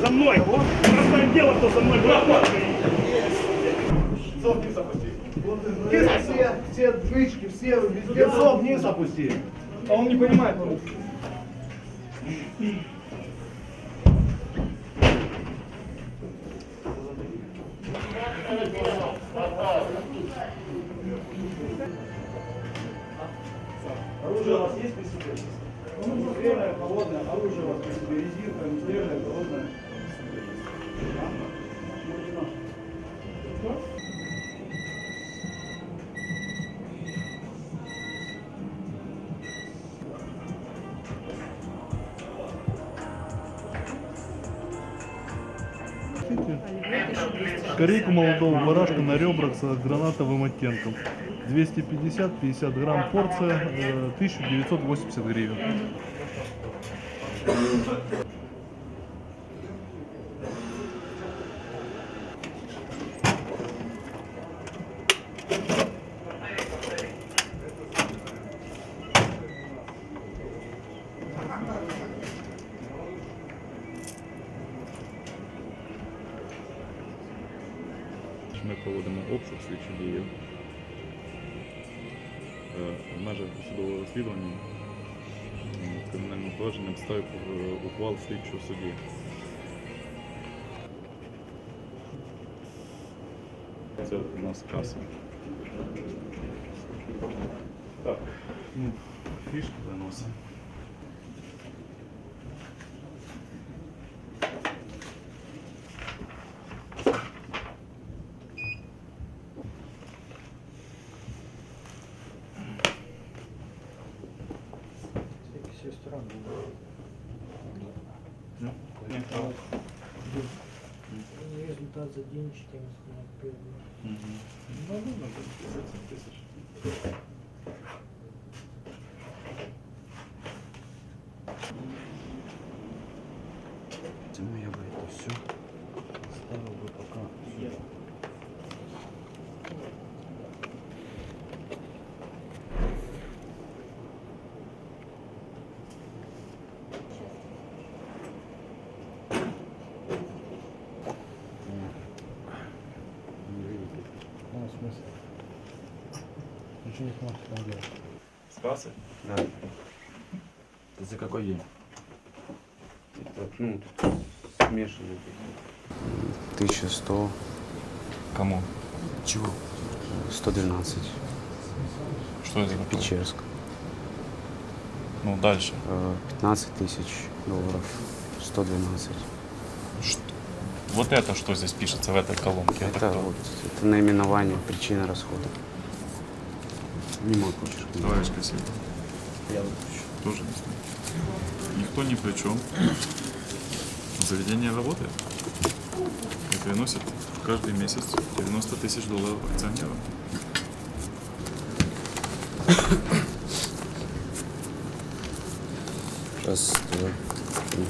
За мной! Простое дело, кто за мной брат! Все, все двички, все везде зов вниз опусти. А он не понимает по-русски. Оружие у вас есть при себе? Стрельное, холодное, оружие у вас при себе, резинка, Корейку молодого барашка на ребрах с гранатовым оттенком. 250-50 грамм порция, э, 1980 гривен. Ми проводимо обшук слідчу дію. Е, В межах судового розслідування м, кримінальним провадженням ставить ухвал слідчого судді. Це у нас каса. Так, ну, фішки виносимо. Результат за день 14 Мгм. Ну, ну, ну, 30 тисяч. Тому я бы это все оставил бы пока сюда. Не видите? Ну, в смысле? Ничего не сможете там делать. Каси? Да. Это за какой день? Это, ну, тут смешанные. 1100. Кому? Чего? 112. Что это такое? Печерск. Ну, дальше. Э, 15 тысяч долларов. 112. Вот это что здесь пишется в этой колонке? Это, Это кто? вот это наименование, причина расхода. Не могу хочешь. Товарищ Кассиев. Я выключу. Тоже не знаю. Никто ни при чем. Заведение работает и приносит каждый месяц 90 тысяч долларов акционерам. Раз, два, три,